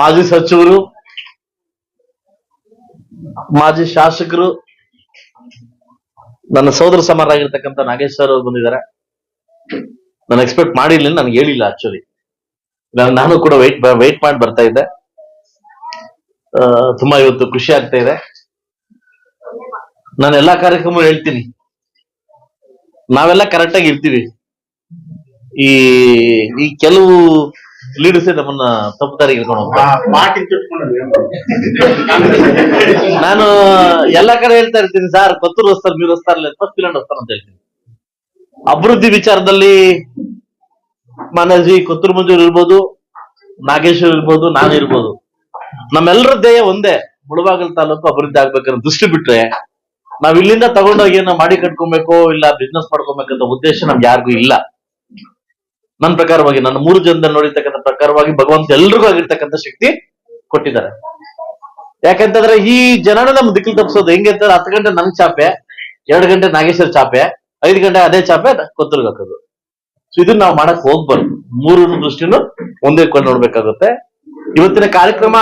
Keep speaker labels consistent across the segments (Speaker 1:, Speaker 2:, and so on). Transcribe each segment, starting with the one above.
Speaker 1: ಮಾಜಿ ಸಚಿವರು, ಮಾಜಿ ಶಾಸಕರು, ನನ್ನ ಸೋದರ ಸಮಾರಾಗಿರ್ತಕ್ಕಂಥ ನಾಗೇಶ್ ಸರ್ ಅವರು ಬಂದಿದ್ದಾರೆ. ನಾನು ಎಕ್ಸ್ಪೆಕ್ಟ್ ಮಾಡಿರ್ಲಿಲ್ಲ, ನನ್ಗೆ ಹೇಳಿಲ್ಲ ಆಕ್ಚುಲಿ ನಾನು ನಾನು ಕೂಡ ವೆಯ್ಟ್ ವೆಯ್ಟ್ ಮಾಡಿ ಬರ್ತಾ ಇದ್ದೆ. ತುಂಬಾ ಇವತ್ತು ಖುಷಿ ಆಗ್ತಾ ಇದೆ. ನಾನು ಎಲ್ಲಾ ಕಾರ್ಯಕ್ರಮ ಹೇಳ್ತೀನಿ. ನಾವೆಲ್ಲ ಕರೆಕ್ಟ್ ಆಗಿ ಇರ್ತೀವಿ. ಈ ಈ ಕೆಲವು ಲೀಡರ್ಸ್ ನಮ್ಮನ್ನ ತಪ್ಪು ದಾರಿಗೆ ನಾನು ಎಲ್ಲಾ ಕಡೆ ಹೇಳ್ತಾ ಇರ್ತೀನಿ ಸರ್ ಕೊತ್ತೂರು ಹೊಸ್ತಾರೆ ನೀವು ಹೊಸ್ತಾರಲ್ಲ ಫಸ್ಟ್ ಪಿಲಾಂಡ್ ಹೊಸ್ತಾರ ಅಂತ ಹೇಳ್ತೀನಿ. ಅಭಿವೃದ್ಧಿ ವಿಚಾರದಲ್ಲಿ ಮಾನಾಜಿ ಕೊತ್ತೂರು ಮಂಜೂರು ಇರ್ಬೋದು ನಾಗೇಶ್ವರ್ ಇರ್ಬೋದು ನಾನು ಇರ್ಬೋದು. ನಮ್ಮೆಲ್ಲರ ಧ್ಯೇಯ ಒಂದೇ ಮುಳಬಾಗಲ್ ತಾಲೂಕು ಅಭಿವೃದ್ಧಿ ಆಗ್ಬೇಕನ್ನೋ ದೃಷ್ಟಿ ಬಿಟ್ರೆ ನಾವ್ ಇಲ್ಲಿಂದ ತಗೊಂಡೋಗಿ ಏನೋ ಮಾಡಿ ಕಟ್ಕೊಬೇಕು ಇಲ್ಲ ಬಿಸ್ನೆಸ್ ಮಾಡ್ಕೊಬೇಕಂತ ಉದ್ದೇಶ ನಮ್ಗೆ ಯಾರಿಗೂ ಇಲ್ಲ. ನನ್ನ ಪ್ರಕಾರವಾಗಿ ನನ್ನ ಮೂರು ಜನದಲ್ಲಿ ನೋಡಿರ್ತಕ್ಕಂಥ ಪ್ರಕಾರವಾಗಿ ಭಗವಂತ ಎಲ್ರಿಗೂ ಆಗಿರ್ತಕ್ಕಂಥ ಶಕ್ತಿ ಕೊಟ್ಟಿದ್ದಾರೆ. ಯಾಕಂತಂದ್ರೆ ಈ ಜನನ ನಮ್ ದಿಕ್ಕಲ್ ತಪ್ಪಿಸೋದು ಹೆಂಗೆ ಅಂತ ಹತ್ತು ಗಂಟೆ ನನ್ ಚಾಪೆ, ಎರಡು ಗಂಟೆ ನಾಗೇಶ್ವರ ಚಾಪೆ, ಐದು ಗಂಟೆ ಅದೇ ಚಾಪೆ ಕೊತ್ತಲ್ಗೆ ಹಾಕೋದು ಸೊ ಇದನ್ನ ನಾವು ಮಾಡಕ್ ಹೋಗ್ಬಾರ್ದು. ಮೂರು ದೃಷ್ಟಿನೂ ಒಂದೇ ಕೊಂಡು ನೋಡ್ಬೇಕಾಗುತ್ತೆ. ಇವತ್ತಿನ ಕಾರ್ಯಕ್ರಮ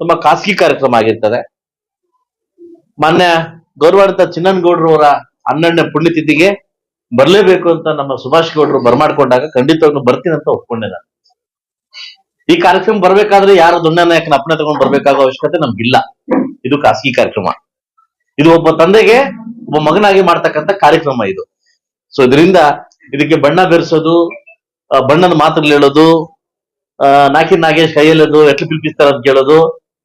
Speaker 1: ತುಂಬಾ ಖಾಸಗಿ ಕಾರ್ಯಕ್ರಮ ಆಗಿರ್ತದೆ. ಮಾನ್ಯ ಗೌರವಾನ್ವಿತ ಚಿನ್ನನ್ ಗೌಡ್ರವರ ಹನ್ನೆರಡನೇ ಪುಣ್ಯತಿಥಿಗೆ ಬರ್ಲೇಬೇಕು ಅಂತ ನಮ್ಮ ಸುಭಾಷ್ ಗೌಡರು ಬರ್ಮಾಡ್ಕೊಂಡಾಗ ಖಂಡಿತವಾಗ್ಲೂ ಬರ್ತೀನಿ ಅಂತ ಒಪ್ಕೊಂಡೆ ನಾನು. ಈ ಕಾರ್ಯಕ್ರಮ ಬರ್ಬೇಕಾದ್ರೆ ಯಾರು ದುಂಡನ ನಾಯಕನ ಅಪ್ಪಣೆ ತಗೊಂಡ್ ಬರ್ಬೇಕಾಗೋ ಅವಶ್ಯಕತೆ ನಮ್ಗಿಲ್ಲ. ಇದು ಖಾಸಗಿ ಕಾರ್ಯಕ್ರಮ. ಇದು ಒಬ್ಬ ತಂದೆಗೆ ಒಬ್ಬ ಮಗನಾಗಿ ಮಾಡ್ತಕ್ಕಂಥ ಕಾರ್ಯಕ್ರಮ ಇದು. ಸೊ ಇದರಿಂದ ಇದಕ್ಕೆ ಬಣ್ಣ ಬೆರೆಸೋದು ಬಣ್ಣದ ಮಾತುಗಳು ಹೇಳೋದು ನಾಕಿ ನಾಗೇಶ್ ಕೈಯಲ್ಲದು ಎಟ್ಲು ಪಿಲ್ಪಿಸ್ತಾರ ಅಂತ ಕೇಳೋದು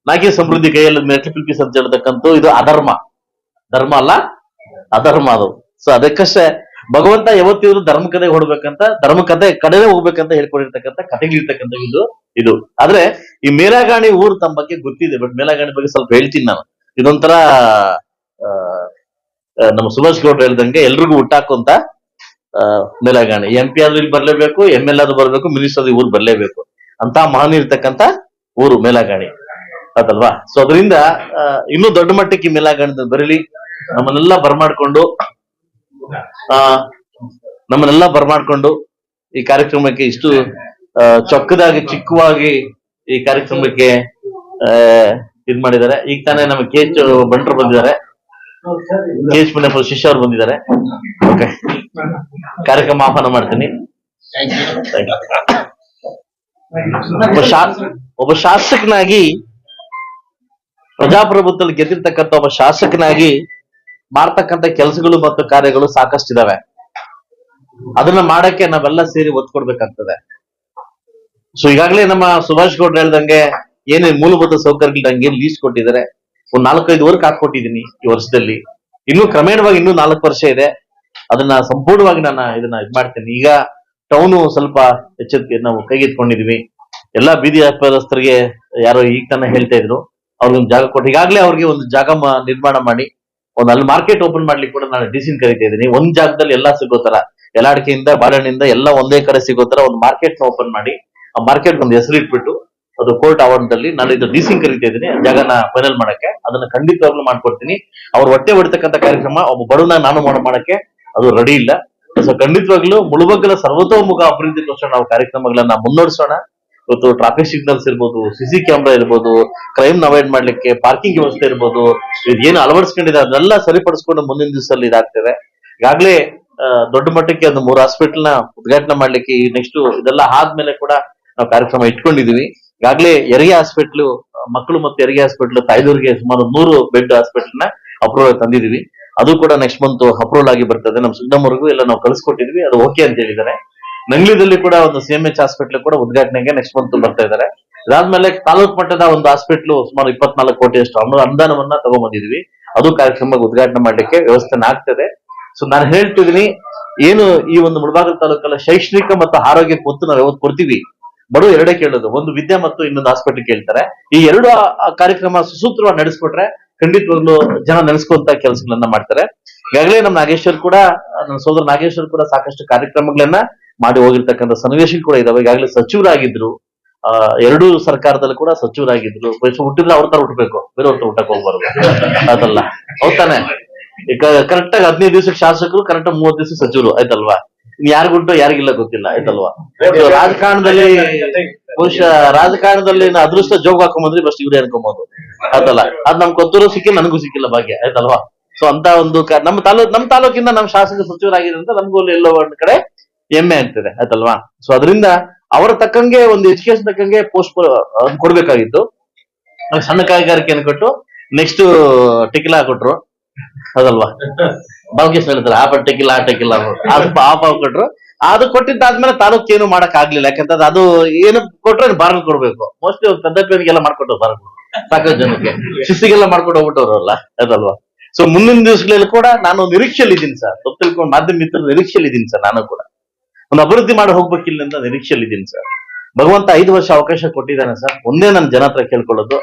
Speaker 1: ನಾಕಿ ಸಮೃದ್ಧಿ ಕೈಯಲ್ಲಿ ಎಟ್ಲು ಪಿಲ್ಪಿಸ್ ಅಂತ ಹೇಳ್ತಕ್ಕಂಥ ಇದು ಅಧರ್ಮ. ಧರ್ಮ ಅಲ್ಲ, ಅಧರ್ಮ ಅದು. ಸೊ ಅದಕ್ಕಷ್ಟೇ ಭಗವಂತ ಯಾವತ್ತಿದ್ರು ಧರ್ಮ ಕಥೆ ಹೊಡ್ಬೇಕಂತ, ಧರ್ಮ ಕಥೆ ಕಡೆನೆ ಹೋಗ್ಬೇಕಂತ ಹೇಳ್ಕೊಂಡಿರ್ತಕ್ಕಂಥ ಕಥೆಗಳಿರ್ತಕ್ಕಂಥ ಇದು ಇದು. ಆದ್ರೆ ಈ ಮೇಲಾಗಾಣಿ ಊರು ತಮ್ಮ ಬಗ್ಗೆ ಗೊತ್ತಿದೆ ಬಟ್ ಮೇಲಾಗಾಣಿ ಬಗ್ಗೆ ಸ್ವಲ್ಪ ಹೇಳ್ತೀನಿ ನಾನು. ಇದೊಂಥರ ನಮ್ಮ ಸುಭಾಷ್ ಗೌಡ್ರು ಹೇಳ್ದಂಗೆ ಎಲ್ರಿಗೂ ಹುಟ್ಟಾಕುವಂತ ಮೇಲಾಗಾಣಿ. ಎಂ ಪಿ ಆದ್ರೂ ಇಲ್ಲಿ ಬರ್ಲೇಬೇಕು ಎಂ ಎಲ್ ಆದ್ರೂ ಬರ್ಬೇಕು ಮಿನಿಸ್ಟರ್ ಊರು ಬರ್ಲೇಬೇಕು. ಅಂತ ಮಹಾನ್ ಇರ್ತಕ್ಕಂತ ಊರು ಮೇಲಾಗಾಣಿ. ಅದಲ್ವಾ ಸೊ ಅದರಿಂದ ಇನ್ನೂ ದೊಡ್ಡ ಮಟ್ಟಕ್ಕೆ ಮೇಲಾಗಾಣಿ ಬರಲಿ. ನಮ್ಮನ್ನೆಲ್ಲ ಬರ್ಮಾಡ್ಕೊಂಡು ನಮ್ಮನ್ನೆಲ್ಲ ಬರ್ಮಾಡ್ಕೊಂಡು ಈ ಕಾರ್ಯಕ್ರಮಕ್ಕೆ ಇಷ್ಟು ಚೊಕ್ಕದಾಗಿ ಚಿಕ್ಕವಾಗಿ ಈ ಕಾರ್ಯಕ್ರಮಕ್ಕೆ ಇದ್ ಮಾಡಿದ್ದಾರೆ. ಈಗ ತಾನೇ ನಮ್ಮ ಕೆ ಎಚ್ ಬಂಟ್ರು ಬಂದಿದ್ದಾರೆ. ಕೆ ಎಚ್ ಮುನಿಯಪ್ಪ ಶಿಷ್ಯ ಅವರು ಬಂದಿದ್ದಾರೆ. ಓಕೆ. ಕಾರ್ಯಕ್ರಮ ಆಹ್ವಾನ ಮಾಡ್ತೀನಿ. ಒಬ್ಬ ಶಾಸಕನಾಗಿ ಪ್ರಜಾಪ್ರಭುತ್ವದಲ್ಲಿ ಗೆದ್ದಿರ್ತಕ್ಕಂಥ ಒಬ್ಬ ಶಾಸಕನಾಗಿ ಮಾಡ್ತಕ್ಕಂಥ ಕೆಲಸಗಳು ಮತ್ತು ಕಾರ್ಯಗಳು ಸಾಕಷ್ಟಿದಾವೆ. ಅದನ್ನ ಮಾಡಕ್ಕೆ ನಾವೆಲ್ಲ ಸೇರಿ ಒತ್ತು ಕೊಡ್ಬೇಕಾಗ್ತದೆ. ಸೊ ಈಗಾಗಲೇ ನಮ್ಮ ಸುಭಾಷ್ ಗೌಡ್ರು ಹೇಳ್ದಂಗೆ ಏನೇ ಮೂಲಭೂತ ಸೌಕರ್ಯಗಳು ನಂಗೆ ಲೀಸ್ ಕೊಟ್ಟಿದ್ದಾರೆ. ಒಂದ್ ನಾಲ್ಕೈದು ವರ್ಕ್ ಹಾಕೊಟ್ಟಿದ್ದೀನಿ ಈ ವರ್ಷದಲ್ಲಿ. ಇನ್ನು ಕ್ರಮೇಣವಾಗಿ ಇನ್ನೂ ನಾಲ್ಕು ವರ್ಷ ಇದೆ. ಅದನ್ನ ಸಂಪೂರ್ಣವಾಗಿ ನಾನು ಇದನ್ನ ಇದ್ ಮಾಡ್ತೀನಿ. ಈಗ ಟೌನು ಸ್ವಲ್ಪ ಎಚ್ಚರಿಕೆ ನಾವು ಕೈಗೆತ್ಕೊಂಡಿದೀವಿ ಎಲ್ಲಾ ಬೀದಿ ವ್ಯಾಪಾರಸ್ಥರಿಗೆ ಯಾರೋ ಈಗ ತಾನೇ ಹೇಳ್ತಾ ಇದ್ರು. ಅವ್ರಿಗೊಂದು ಜಾಗ ಕೊಟ್ಟು, ಈಗಾಗಲೇ ಅವ್ರಿಗೆ ಒಂದು ಜಾಗ ನಿರ್ಮಾಣ ಮಾಡಿ. ಒಂದು ಅಲ್ಲಿ ಮಾರ್ಕೆಟ್ ಓಪನ್ ಮಾಡ್ಲಿಕ್ಕೆ ಕೂಡ ನಾನು ಡಿಸಿನ್ ಕರಿತಾ ಇದ್ದೀನಿ. ಒಂದ್ ಜಾಗದಲ್ಲಿ ಎಲ್ಲಾ ಸಿಗೋ ತರ ಯಲಾಡಿಕೆಯಿಂದ ಬಾಳೆಹಣ್ಣಿಂದ ಎಲ್ಲ ಒಂದೇ ಕಡೆ ಸಿಗೋ ತರ ಒಂದು ಮಾರ್ಕೆಟ್ನ ಓಪನ್ ಮಾಡಿ, ಆ ಮಾರ್ಕೆಟ್ ಒಂದು ಹೆಸರು ಇಟ್ಬಿಟ್ಟು, ಅದು ಕೋರ್ಟ್ ಆವರಣದಲ್ಲಿ ನಾನು ಇದು ಡಿಸಿನ್ ಕರಿತಾ ಇದ್ದೀನಿ ಜಾಗನ ಫೈನಲ್ ಮಾಡಕ್ಕೆ. ಅದನ್ನ ಖಂಡಿತವಾಗ್ಲೂ ಮಾಡ್ಕೊಡ್ತೀನಿ. ಅವ್ರು ಹೊಟ್ಟೆ ಹೊಡಿತಕ್ಕಂತ ಕಾರ್ಯಕ್ರಮ, ಒಬ್ಬ ಬಡವನ ನಾನು ಮಾಡ, ಮಾಡಕ್ಕೆ ಅದು ರೆಡಿ ಇಲ್ಲ. ಸೊ ಖಂಡಿತವಾಗ್ಲೂ ಮುಳುಬಗ್ಗಲ ಸರ್ವತೋಮುಖ ಅಭಿವೃದ್ಧಿಗೋಸ್ಕರ ನಾವು ಕಾರ್ಯಕ್ರಮಗಳನ್ನ ಮುನ್ನಡೆಸೋಣ. ಇವತ್ತು ಟ್ರಾಫಿಕ್ ಸಿಗ್ನಲ್ಸ್ ಇರ್ಬೋದು ಸಿಸಿ ಕ್ಯಾಮ್ರಾ ಇರ್ಬೋದು ಕ್ರೈಮ್ ಅವಾಯ್ಡ್ ಮಾಡ್ಲಿಕ್ಕೆ ಪಾರ್ಕಿಂಗ್ ವ್ಯವಸ್ಥೆ ಇರ್ಬೋದು, ಇದೇನು ಅಳವಡಿಸ್ಕೊಂಡಿದೆ ಅದನ್ನೆಲ್ಲ ಸರಿಪಡಿಸ್ಕೊಂಡು ಮುಂದಿನ ದಿವಸದಲ್ಲಿ ಇದಾಗ್ತದೆ. ಈಗಾಗಲೇ ದೊಡ್ಡ ಮಟ್ಟಕ್ಕೆ ಒಂದು ಮೂರು ಹಾಸ್ಪಿಟಲ್ನ ಉದ್ಘಾಟನೆ ಮಾಡ್ಲಿಕ್ಕೆ ಈ ನೆಕ್ಸ್ಟ್ ಇದೆಲ್ಲ ಆದ್ಮೇಲೆ ಕೂಡ ನಾವು ಕಾರ್ಯಕ್ರಮ ಇಟ್ಕೊಂಡಿದೀವಿ. ಈಗಾಗಲೇ ಹೆರಿಗೆ ಹಾಸ್ಪಿಟ್ಲು ಮಕ್ಕಳು ಮತ್ತು ಹೆರಿಗೆ ಹಾಸ್ಪಿಟ್ಲ್ ತಾಯ್ದೂರಿಗೆ ಸುಮಾರು ನೂರು ಬೆಡ್ ಹಾಸ್ಪಿಟಲ್ನ ಅಪ್ರೂವಲ್ ತಂದಿದೀವಿ. ಅದು ಕೂಡ ನೆಕ್ಸ್ಟ್ ಮಂತ್ ಅಪ್ರೂವಲ್ ಆಗಿ ಬರ್ತದೆ. ನಮ್ಮ ಸುದ್ದಮವರೆಗೂ ಎಲ್ಲ ನಾವು ಕಳಿಸ್ಕೊಟ್ಟಿದ್ವಿ. ಅದು ಓಕೆ ಅಂತ ಹೇಳಿದ್ದಾರೆ. ನಂಗ್ಲಿದಲ್ಲಿ ಕೂಡ ಒಂದು ಸಿ ಎಂ ಎಚ್ ಹಾಸ್ಪಿಟಲ್ ಕೂಡ ಉದ್ಘಾಟನೆಗೆ ನೆಕ್ಸ್ಟ್ ಮಂತ್ ಬರ್ತಾ ಇದ್ದಾರೆ ಇದಾದ್ಮೇಲೆ ತಾಲೂಕ್ ಮಟ್ಟದ ಒಂದು ಹಾಸ್ಪಿಟ್ಲು ಸುಮಾರು ಇಪ್ಪತ್ನಾಲ್ಕು ಕೋಟಿಯಷ್ಟು ಅನು- ಅನುದಾನವನ್ನ ತಗೊಂಡ್ಬಂದಿದೀವಿ ಅದು ಕಾರ್ಯಕ್ರಮ ಉದ್ಘಾಟನೆ ಮಾಡ್ಲಿಕ್ಕೆ ವ್ಯವಸ್ಥೆ ಆಗ್ತದೆ. ಸೊ ನಾನು ಹೇಳ್ತಿದ್ದೀನಿ, ಏನು ಈ ಒಂದು ಮುಳಬಾಗಲ್ ತಾಲೂಕಲ್ಲ ಶೈಕ್ಷಣಿಕ ಮತ್ತು ಆರೋಗ್ಯಕ್ಕೆ ಒತ್ತು ನಾವು ಯಾವತ್ತು ಕೊಡ್ತೀವಿ? ಬರೋ ಎರಡೇ ಕೇಳೋದು. ಒಂದು ವಿದ್ಯೆ ಮತ್ತು ಇನ್ನೊಂದು ಹಾಸ್ಪಿಟಲ್ ಕೇಳ್ತಾರೆ. ಈ ಎರಡು ಕಾರ್ಯಕ್ರಮ ಸುಸೂತ್ರವಾಗಿ ನಡೆಸ್ಕೊಟ್ರೆ ಖಂಡಿತವಾಗ್ಲೂ ಜನ ನೆನೆಸ್ಕೊಂತ ಕೆಲಸಗಳನ್ನ ಮಾಡ್ತಾರೆ. ಈಗಾಗಲೇ ನಮ್ಮ ನಾಗೇಶ್ವರ್ ಕೂಡ ನನ್ನ ಸೋದರ ನಾಗೇಶ್ವರ್ ಕೂಡ ಸಾಕಷ್ಟು ಕಾರ್ಯಕ್ರಮಗಳನ್ನ ಮಾಡಿ ಹೋಗಿರ್ತಕ್ಕಂಥ ಸನ್ನಿವೇಶ ಕೂಡ ಇದಾವೆ. ಈಗಾಗಲೇ ಸಚಿವರಾಗಿದ್ರು, ಆ, ಎರಡೂ ಸರ್ಕಾರದಲ್ಲಿ ಕೂಡ ಸಚಿವರಾಗಿದ್ರು. ಹುಟ್ಟಿದ್ರೆ ಅವ್ರ ತರ ಹುಟ್ಟಬೇಕು ಬೇರೆ ತರ ಹುಟ್ಟಕ್ ಹೋಗ್ಬಾರ್ದು. ಅದಲ್ಲ. ಹೌದಾನೆ ಈಗ ಕರೆಕ್ಟ್ ಆಗಿ ಹದಿನೈದು ದಿವಸಕ್ಕೆ ಶಾಸಕರು ಕರೆಕ್ಟ್ ಆಗಿ ಮೂವತ್ತು ದಿವಸ ಸಚಿವರು. ಆಯ್ತಲ್ವಾ? ಯಾರಿಗುಂಟು ಯಾರಿಗಿಲ್ಲ ಗೊತ್ತಿಲ್ಲ. ಆಯ್ತಲ್ವಾ? ರಾಜಕಾರಣದಲ್ಲಿ ಬಹುಶಃ ರಾಜಕಾರಣದಲ್ಲಿ ಅದೃಷ್ಟ ಜೋಗ್ ಹಾಕೊಂಬಂದ್ರೆ ಫಸ್ಟ್ ಇವ್ರೆ ಅನ್ಕೊಂಬೋದು ಆಯ್ತಲ್ಲ ಅದ್ ನಮ್ ಕೊತ್ತೂರು ಸಿಕ್ಕಿಲ್ಲ, ನನಗೂ ಸಿಕ್ಕಿಲ್ಲ ಭಾಗ್ಯ. ಆಯ್ತಲ್ವಾ? ಸೊ ಅಂತ ಒಂದು ನಮ್ಮ ತಾಲೂಕ್ ನಮ್ಮ ತಾಲೂಕಿಂದ ನಮ್ಮ ಶಾಸಕ ಸಚಿವರಾಗಿರೋದ್ರಿಂದ ನಮಗೂ ಎಲ್ಲೋ ಒಂದ್ ಕಡೆ ಹೆಮ್ಮೆ ಆಗ್ತದೆ, ಆಯ್ತಲ್ವಾ? ಸೊ ಅದರಿಂದ ಅವರ ತಕ್ಕಂಗೆ ಒಂದು ಎಜುಕೇಶನ್ ತಕ್ಕಂಗೆ ಪೋಸ್ಟ್ ಕೊಡ್ಬೇಕಾಗಿತ್ತು. ಸಣ್ಣ ಕೈಗಾರಿಕೆಯನ್ನು ಕೊಟ್ಟು ನೆಕ್ಸ್ಟ್ ಟಿಕಿಲ ಕೊಟ್ರು. ಅದಲ್ವಾ ಬಾಲಕೇಶ್ ಹೇಳ್ತಾರೆ ಆ ಟಿಕಿಲ ಆ ಟಿಕಿಲ ಆ ಪಾವ್ ಕೊಟ್ರು. ಅದು ಕೊಟ್ಟಿದ್ದಾದ್ಮೇಲೆ ತಾಲೂಕ್ ಏನು ಮಾಡಕ್ ಆಗ್ಲಿಲ್ಲ ಯಾಕಂತಂದ್ರೆ ಅದು ಏನು ಕೊಟ್ರೆ ಬಾರ್ಲ್ ಕೊಡ್ಬೇಕು. ಮೋಸ್ಟ್ಲಿ ಒಂದು ಪದ್ಧತಿಗೆಲ್ಲ ಮಾಡ್ಕೊಟ್ಟು ಬಾರ್ಲ್ ಸಾಕಷ್ಟು ಜನಕ್ಕೆ. ಶಿಸ್ತಿಗೆಲ್ಲ ಮಾಡ್ಕೊಂಡು ಹೋಗ್ಬಿಟ್ಟವ್ರಲ್ಲ ಅದಲ್ವಾ ಸೊ ಮುಂದಿನ ದಿವಸಗಳಲ್ಲಿ ಕೂಡ ನಾನು ನಿರೀಕ್ಷೆಯಲ್ಲಿ ಇದ್ದೀನಿ ಸರ್. ತಪ್ಪು ತಿಳ್ಕೊಂಡು ಮಾಧ್ಯಮ ಮಿತ್ರರು ನಿರೀಕ್ಷೆಯಲ್ಲಿ ಇದ್ದೀನಿ ಸರ್, ನಾನು ಕೂಡ. ಒಂದು ಅಭಿವೃದ್ಧಿ ಮಾಡಿ ಹೋಗ್ಬೇಕಿಲ್ಲ ಅಂತ ನಿರೀಕ್ಷೆಯಲ್ಲಿ ಇದ್ದೀನಿ ಸರ್. ಭಗವಂತ ಐದು ವರ್ಷ ಅವಕಾಶ ಕೊಟ್ಟಿದ್ದಾನೆ ಸರ್. ಒಂದೇ ನನ್ನ ಜನ ಹತ್ರ ಕೇಳ್ಕೊಳ್ಳೋದು.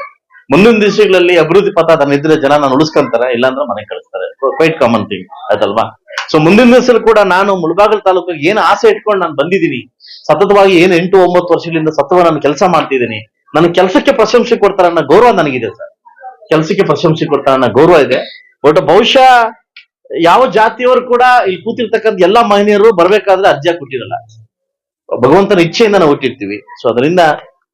Speaker 1: ಮುಂದಿನ ದಿವಸಗಳಲ್ಲಿ ಅಭಿವೃದ್ಧಿ ಪಥ ತನ್ನ ಇದ್ರೆ ಜನ ನಾನು ಉಳಿಸ್ಕೊಂತಾರೆ, ಇಲ್ಲಾಂದ್ರೆ ಮನೆ ಕಳಿಸ್ತಾರೆ. ಕ್ವೈಟ್ ಕಾಮನ್ ಥಿಂಗ್ ಆಯ್ತಲ್ವಾ? ಸೊ ಮುಂದಿನ ದಿವಸದಲ್ಲಿ ಕೂಡ ನಾನು ಮುಳಬಾಗಲ್ ತಾಲೂಕಿಗೆ ಏನು ಆಸೆ ಇಟ್ಕೊಂಡು ನಾನು ಬಂದಿದ್ದೀನಿ. ಸತತವಾಗಿ ಏನು ಎಂಟು, ಒಂಬತ್ತು ವರ್ಷಗಳಿಂದ ಸತವ ನಾನು ಕೆಲಸ ಮಾಡ್ತಿದ್ದೀನಿ. ನನ್ನ ಕೆಲಸಕ್ಕೆ ಪ್ರಶಂಸೆ ಕೊಡ್ತಾರ ಅನ್ನೋ ಗೌರವ ನನಗಿದೆ ಸರ್. ಕೆಲಸಕ್ಕೆ ಪ್ರಶಂಸೆ ಕೊಡ್ತಾರ ಅನ್ನೋ ಗೌರವ ಇದೆ. ಬಟ್ ಬಹುಶಃ ಯಾವ ಜಾತಿಯವರು ಕೂಡ ಇಲ್ಲಿ ಕೂತಿರ್ತಕ್ಕಂಥ ಎಲ್ಲಾ ಮಹನೀಯರು ಬರ್ಬೇಕಾದ್ರೆ ಅರ್ಜಿ ಕೊಟ್ಟಿರಲ್ಲ. ಭಗವಂತನ ಇಚ್ಛೆಯಿಂದ ನಾವು ಹುಟ್ಟಿರ್ತೀವಿ. ಸೊ ಅದರಿಂದ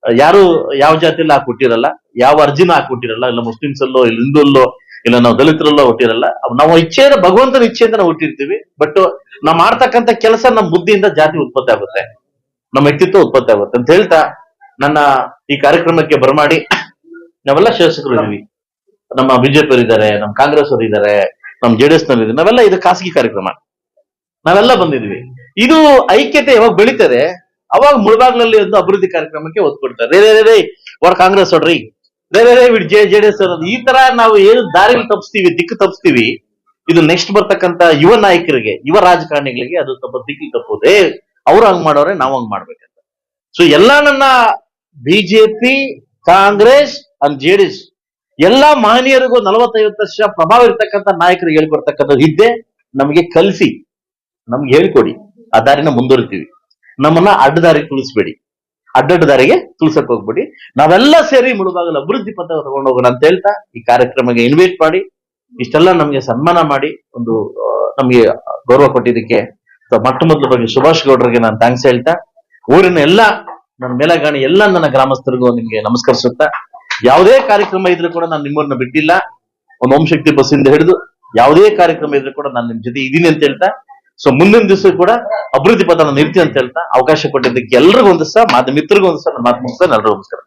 Speaker 1: ಯಾರು ಯಾವ ಜಾತಿಯಲ್ಲಿ ಹಾಕಿ ಹುಟ್ಟಿರಲ್ಲ ಯಾವ ಅರ್ಜಿನ ಹಾಕಿ ಹುಟ್ಟಿರಲ್ಲ ಇಲ್ಲ ಮುಸ್ಲಿಮ್ಸ್ ಅಲ್ಲೋ ಇಲ್ಲ ಹಿಂದೂಲ್ಲೋ ಇಲ್ಲ ನಾವು ದಲಿತರಲ್ಲೋ ಹುಟ್ಟಿರಲ್ಲ. ನಾವು ಇಚ್ಛೆಯಿಂದ, ಭಗವಂತನ ಇಚ್ಛೆಯಿಂದ ನಾವು ಹುಟ್ಟಿರ್ತೀವಿ. ಬಟ್ ನಾವು ಮಾಡ್ತಕ್ಕಂಥ ಕೆಲಸ ನಮ್ಮ ಬುದ್ಧಿಯಿಂದ ಜಾತಿ ಉತ್ಪತ್ತಿ ಆಗುತ್ತೆ. ನಮ್ಮ ವ್ಯಕ್ತಿತ್ವ ಉತ್ಪತ್ತಿ ಆಗುತ್ತೆ. ಅಂತ ಹೇಳ್ತಾ, ನನ್ನ ಈ ಕಾರ್ಯಕ್ರಮಕ್ಕೆ ಬರಮಾಡಿ, ನಾವೆಲ್ಲ ಶಾಸಕರು ಇದೀವಿ. ನಮ್ಮ ಬಿಜೆಪಿ ಇದ್ದಾರೆ ನಮ್ಮ ಕಾಂಗ್ರೆಸ್ ಅವರು ಇದ್ದಾರೆ ನಮ್ಮ ಜೆಡಿಎಸ್ ಎಸ್ನಲ್ಲಿ ನಾವೆಲ್ಲ ಇದು ಖಾಸಗಿ ಕಾರ್ಯಕ್ರಮ. ನಾವೆಲ್ಲ ಬಂದಿದ್ವಿ. ಇದು ಐಕ್ಯತೆ ಯಾವಾಗ ಬೆಳೀತದೆ, ಅವಾಗ ಮುಳಬಾಗ್ಲಲ್ಲಿ ಒಂದು ಅಭಿವೃದ್ಧಿ ಕಾರ್ಯಕ್ರಮಕ್ಕೆ ಒತ್ತು ಕೊಡ್ತಾರೆ. ರೇ ರೇ ರೇ ಅವ್ರ ಕಾಂಗ್ರೆಸ್ ಹೊಡ್ರಿ ರೇ ರೇ ರೇ ಬಿಡ್ ಜೆ, ಜೆಡಿಎಸ್ ಅನ್ನೋದು. ಈ ತರ ನಾವು ಏನು ದಾರಿಲಿ ತಪ್ಪಿಸ್ತೀವಿ ದಿಕ್ಕು ತಪ್ಪಿಸ್ತೀವಿ ಇದು ನೆಕ್ಸ್ಟ್ ಬರ್ತಕ್ಕಂತ ಯುವ ನಾಯಕರಿಗೆ, ಯುವ ರಾಜಕಾರಣಿಗಳಿಗೆ ಅದು ಸ್ವಲ್ಪ ದಿಕ್ಕು ತಪ್ಪೋದೇ. ಅವ್ರು ಹಂಗ್ ಮಾಡೋರೆ, ನಾವು ಹಂಗ್ ಮಾಡ್ಬೇಕಂತ. ಸೊ ಎಲ್ಲಾ ನನ್ನ ಬಿಜೆಪಿ, ಕಾಂಗ್ರೆಸ್, ಅಂಡ್ ಜೆಡಿಎಸ್ ಎಲ್ಲಾ ಮಹನೀಯರಿಗೂ ನಲವತ್ತೈವತ್ತು ವರ್ಷ ಪ್ರಭಾವ ಇರ್ತಕ್ಕಂಥ ನಾಯಕರು ಹೇಳ್ಕೊಡ್ತಕ್ಕಂಥದ್ದು ಇದ್ದೆ ನಮಗೆ ಕಲಿಸಿ, ನಮ್ಗೆ ಹೇಳ್ಕೊಡಿ, ಆ ದಾರಿನ ಮುಂದುವರಿತೀವಿ. ನಮ್ಮನ್ನ ಅಡ್ಡದಾರಿ ತುಳಿಸ್ಬೇಡಿ. ಅಡ್ಡಡ್ಡ ದಾರಿಗೆ ತುಳ್ಸಕ್ ಹೋಗ್ಬೇಡಿ. ನಾವೆಲ್ಲ ಸೇರಿ ಮುಳುಬಾಗಲು ಅಭಿವೃದ್ಧಿ ಪಥ ತಗೊಂಡು ಹೋಗೋಣ ಅಂತ ಹೇಳ್ತಾ ಈ ಕಾರ್ಯಕ್ರಮಕ್ಕೆ ಇನ್ವೈಟ್ ಮಾಡಿ, ಇಷ್ಟೆಲ್ಲ ನಮಗೆ ಸನ್ಮಾನ ಮಾಡಿ, ಒಂದು ನಮಗೆ ಗೌರವ ಕೊಟ್ಟಿದ್ದಕ್ಕೆ ಮೊಟ್ಟ ಮೊದಲ ಬಗ್ಗೆ ಸುಭಾಷ್ ಗೌಡ್ರಿಗೆ ನಾನು ಥ್ಯಾಂಕ್ಸ್ ಹೇಳ್ತಾ, ಊರಿನ ಎಲ್ಲ, ನನ್ನ ಮೇಲಗಾಣಿ ಎಲ್ಲ ನನ್ನ ಗ್ರಾಮಸ್ಥರಿಗೂ ನಿಮ್ಗೆ ನಮಸ್ಕರಿಸುತ್ತಾ ಯಾವುದೇ ಕಾರ್ಯಕ್ರಮ ಇದ್ರೂ ಕೂಡ ನಾನು ನಿಮ್ಮನ್ನ ಬಿಟ್ಟಿಲ್ಲ. ಒಂದು ಓಂ ಶಕ್ತಿ ಬಸ್ಸಿಂದ ಹಿಡಿದು ಯಾವುದೇ ಕಾರ್ಯಕ್ರಮ ಇದ್ರೂ ಕೂಡ ನಾನು ನಿಮ್ ಜೊತೆ ಇದೀನಿ ಅಂತ ಹೇಳ್ತಾ ಸೊ ಮುಂದಿನ ದಿವಸ ಕೂಡ ಅಭಿವೃದ್ಧಿ ಪದ ನಾನು ಇರ್ತೀನಿ ಅಂತ ಹೇಳ್ತಾ ಅವಕಾಶ ಕೊಟ್ಟಿದ್ದಕ್ಕೆ ಎಲ್ರಿಗೂ ಒಂದು ಸಹ ಮಾತು ಮಿತ್ರರಿಗೂ ಒಂದು ಸಹ ನನ್ನ ಮಾತು ಮುಗಿಸ್ತಾ ಎಲ್ಲರಿಗೂ ನಮಸ್ಕಾರ.